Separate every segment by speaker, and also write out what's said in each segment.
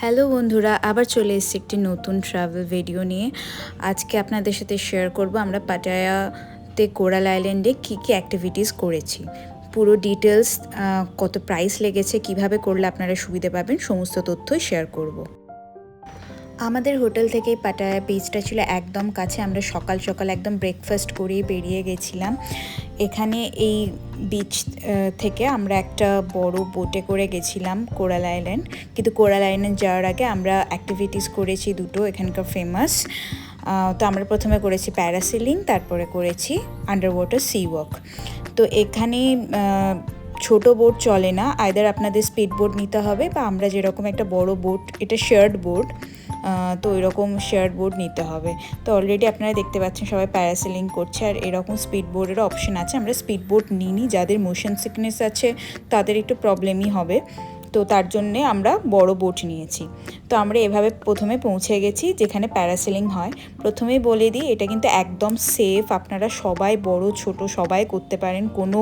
Speaker 1: Hello বন্ধুরা, আবার চলে এসেছি একটি নতুন ট্রাভেল ভিডিও নিয়ে। আজকে আপনাদের সাথে শেয়ার করব আমরা পাটায়াতে কোরাল আইল্যান্ডে কী কী অ্যাক্টিভিটিস করেছি। পুরো ডিটেলস কত প্রাইস লেগেছে, কীভাবে করলে আপনারা সুবিধে পাবেন, সমস্ত তথ্যই শেয়ার করব। আমাদের হোটেল থেকেই পাটায়া বিচটা ছিল একদম কাছে। আমরা সকাল সকাল একদম ব্রেকফাস্ট করেই বেরিয়ে গেছিলাম। এখানে এই বিচ থেকে আমরা একটা বড় বোটে করে গেছিলাম কোরাল আইল্যান্ড কিন্তু কোরাল আইল্যান্ড যাওয়ার আগে আমরা অ্যাক্টিভিটিস করেছি দুটো, এখানকার ফেমাস তো আমরা প্রথমে করেছি প্যারাসিলিং তারপরে করেছি আন্ডার ওয়াটার সি ওয়াক তো এখানে ছোট বোট চলে না আইদার আপনাদের স্পিড বোট নিতে হবে বা আমরা যেরকম একটা বড় বোট এটা শেয়ার্ড বোট তো এরকম শেয়ার বোর্ড নিতে হবে। তো অলরেডি আপনারা দেখতে পাচ্ছেন সবাই প্যারাসেলিং করছে আর এরকম স্পিড বোর্ডেরও অপশন আছে। আমরা স্পিড বোর্ড নিইনি, যাদের মোশন সিকনেস আছে তাদের একটু প্রবলেমই হবে। তো তার জন্যে আমরা বড় বোট নিয়েছি। তো আমরা এভাবে প্রথমে পৌঁছে গেছি যেখানে প্যারাসেলিং হয়। প্রথমেই বলে দিই, এটা কিন্তু একদম সেফ আপনারা সবাই বড়, ছোট, সবাই করতে পারেন। কোনো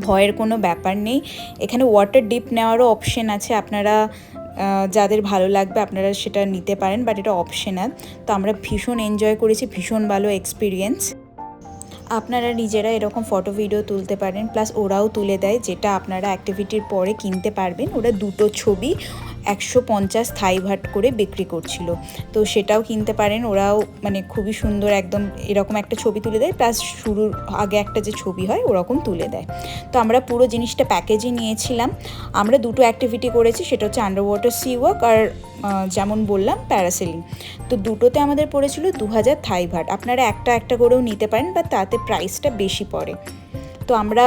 Speaker 1: ভয়ের কোনো ব্যাপার নেই। এখানে ওয়াটার ডিপ নেওয়ারও অপশন আছে। আপনারা যাদের ভালো লাগবে আপনারা সেটা নিতে পারেন বাট এটা অপশনাল তো আমরা ভীষণ এনজয় করেছি, ভীষণ ভালো এক্সপিরিয়েন্স আপনারা নিজেরা এরকম ফটো ভিডিও তুলতে পারেন প্লাস ওরাও তুলে দেয়, যেটা আপনারা অ্যাক্টিভিটির পরে কিনতে পারবেন। ওরা দুটো ছবি একশো পঞ্চাশ থাই ভাট করে বিক্রি করছিল। তো সেটাও কিনতে পারেন। ওরাও মানে খুবই সুন্দর একদম এরকম একটা ছবি তুলে দেয়। প্লাস শুরুর আগে একটা যে ছবি হয়, ওরকম তুলে দেয়। তো আমরা পুরো জিনিসটা প্যাকেজে নিয়েছিলাম। আমরা দুটো অ্যাক্টিভিটি করেছি, সেটা হচ্ছে আন্ডার ওয়াটার সি ওয়াক আর যেমন বললাম, প্যারাসেলিং। তো দুটোতে আমাদের পড়েছিল দু হাজার থাই ভাট আপনারা একটা একটা করেও নিতে পারেন, বা তাতে প্রাইসটা বেশি পড়ে। তো আমরা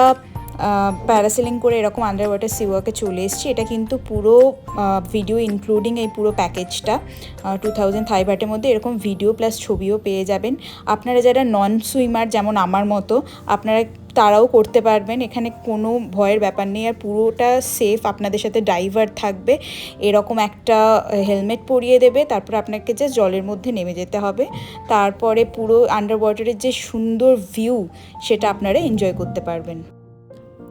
Speaker 1: প্যারাসেলিং করে এরকম আন্ডার ওয়াটার সিওয়াকে চলে এসেছি। এটা কিন্তু পুরো ভিডিও ইনক্লুডিং এই পুরো প্যাকেজটা টু থাউজেন্ড থাইভাটের মধ্যে এরকম ভিডিও প্লাস ছবিও পেয়ে যাবেন। আপনারা যারা নন সুইমার যেমন আমার মতো, আপনারা তারাও করতে পারবেন। এখানে কোনো ভয়ের ব্যাপার নেই। আর পুরোটা সেফ আপনাদের সাথে ড্রাইভার থাকবে। এরকম একটা হেলমেট পরিয়ে দেবে। তারপর আপনাকে যে জলের মধ্যে নেমে যেতে হবে। তারপরে পুরো আন্ডার ওয়াটারের যে সুন্দর ভিউ সেটা আপনারা এনজয় করতে পারবেন।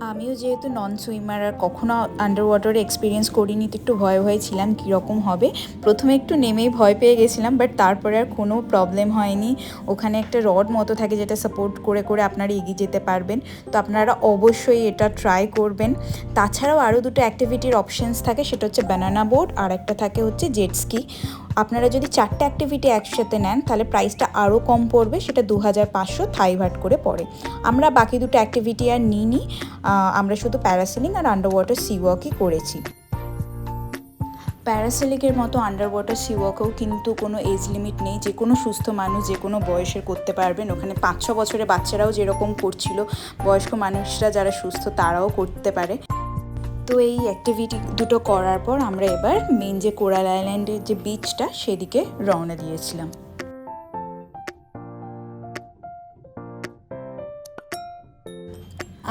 Speaker 1: আমিও যেহেতু নন সুইমার আর কখনো আন্ডার ওয়াটারে এক্সপিরিয়েন্স করিনি, তো একটু ভয় ভয় ছিলাম কীরকম হবে। প্রথমে একটু নেমেই ভয় পেয়ে গেছিলাম বাট তারপরে আর কোনো প্রবলেম হয়নি। ওখানে একটা রড মতো থাকে যেটা সাপোর্ট করে করে আপনারা এগিয়ে যেতে পারবেন। তো আপনারা অবশ্যই এটা ট্রাই করবেন। তাছাড়াও আরও দুটো অ্যাক্টিভিটির অপশানস থাকে, সেটা হচ্ছে ব্যানানা বোর্ড আর একটা থাকে হচ্ছে জেটস্কি আপনারা যদি চারটে অ্যাক্টিভিটি একসাথে নেন, তাহলে প্রাইসটা আরও কম পড়বে, সেটা দু হাজার পাঁচশো থাইভাট করে পড়ে। আমরা বাকি দুটো অ্যাক্টিভিটি আর নিইনি আমরা শুধু প্যারাসিলিং আর আন্ডার ওয়াটার সি ওয়াকই করেছি প্যারাসেলিকের মতো আন্ডার ওয়াটার সি ওয়াকেও কিন্তু কোনো এজ লিমিট নেই, যে কোনো সুস্থ মানুষ যে কোনো বয়সের করতে পারবেন। ওখানে পাঁচ ছ বছরের বাচ্চারাও যেরকম করছিল, বয়স্ক মানুষরা যারা সুস্থ তারাও করতে পারে। তো এই অ্যাক্টিভিটি দুটো করার পর আমরা এবার মেন যে কোরাল আইল্যান্ডের যে বিচটা সেদিকে রওনা দিয়েছিলাম।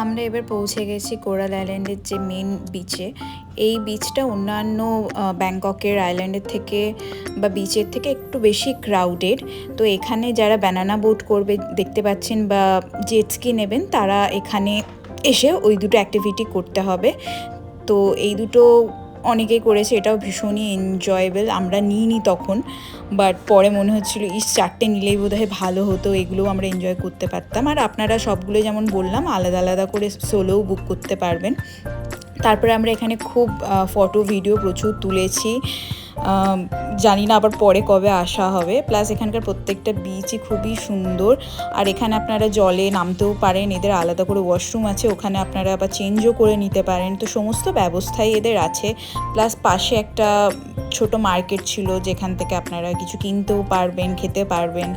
Speaker 1: আমরা এবার পৌঁছে গেছি কোরাল আইল্যান্ডের যে মেন বিচে এই বিচটা অন্যান্য ব্যাংককের আইল্যান্ডের থেকে বা বিচের থেকে একটু বেশি ক্রাউডেড তো এখানে যারা ব্যানানা বোট করবে, দেখতে পাচ্ছেন বা জেটস্কি নেবেন, তারা এখানে এসে ওই দুটো অ্যাক্টিভিটি করতে হবে। তো এই দুটো অনেকে করেছে, এটাও ভীষণই এনজয়েবেল আমরা নিইনি তখন বাট পরে মনে হচ্ছিল, ইস, চারটে নিলেই বোধহয় ভালো হতো, এগুলোও আমরা এনজয় করতে পারতাম। আর আপনারা সবগুলো যেমন বললাম, আলাদা আলাদা করে সোলোও বুক করতে পারবেন। তারপরে আমরা এখানে খুব ফটো ভিডিও প্রচুর তুলেছি। জানি না আবার পরে কবে আসা হবে। প্লাস এখানকার প্রত্যেকটা বিচই খুবই সুন্দর। আর এখানে আপনারা জলে নামতেও পারেন, এদের আলাদা করে ওয়াশরুম আছে, ওখানে আপনারা আবার চেঞ্জও করে নিতে পারেন। তো সমস্ত ব্যবস্থাই এদের আছে। প্লাস পাশে একটা ছোট মার্কেট ছিল, যেখান থেকে আপনারা কিছু কিনতেও পারবেন, খেতে পারবেন।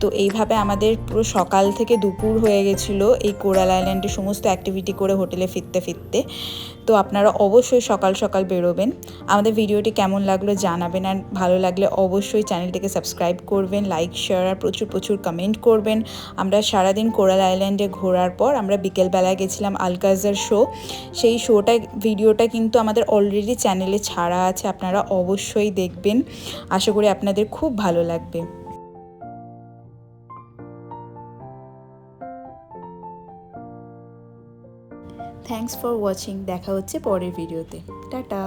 Speaker 1: তো এইভাবে আমাদের পুরো সকাল থেকে দুপুর হয়ে গেছিল এই কোরাল আইল্যান্ডে সমস্ত অ্যাক্টিভিটি করে হোটেলে ফিরতে ফিরতে। তো আপনারা অবশ্যই সকাল সকাল বেরোবেন। আমাদের ভিডিওটি কেমন লাগল জানাবেন আর ভালো লাগলে অবশ্যই চ্যানেলটিকে সাবস্ক্রাইব করবেন লাইক শেয়ার আর প্রচুর প্রচুর কমেন্ট করবেন। আমরা সারাদিন কোরাল আইল্যান্ডে ঘোরার পর আমরা বিকেলবেলায় গেছিলাম আলকাজার শো। সেই শোটা, ভিডিওটা কিন্তু আমাদের অলরেডি চ্যানেলে ছাড়া আছে, আপনারা অবশ্যই দেখবেন। আশা করি আপনাদের খুব ভালো লাগবে। থ্যাংকস ফর ওয়াচিং দেখা হচ্ছে পরের ভিডিওতে টাটা।